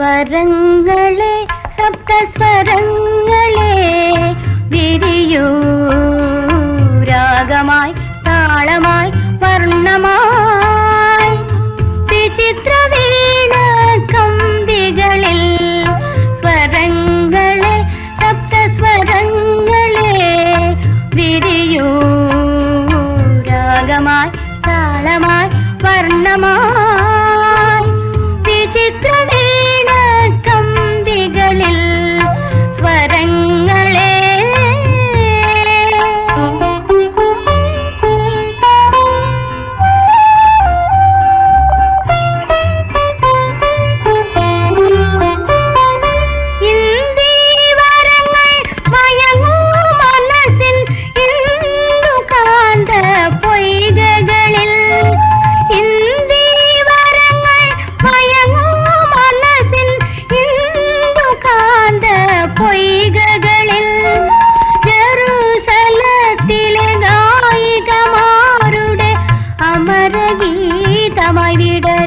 സ്വരങ്ങളെ സപ്തസ്വരങ്ങളെ വിരിയൂ. രാഗമായി താളമായി വർണമായി വിചിത്ര വീണ കമ്പികളിൽ സ്വരങ്ങളെ സപ്തസ്വരങ്ങളെ വിരിയൂ. രാഗമായി താളമായി വർണമായി വിചിത്ര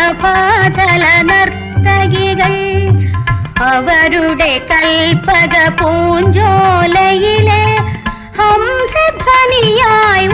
രാജസഭാതല നർത്തകികൾ. അവരുടെ കൽപ്പക പൂഞ്ചോലയിലെ ഹംസധ്വനിയായി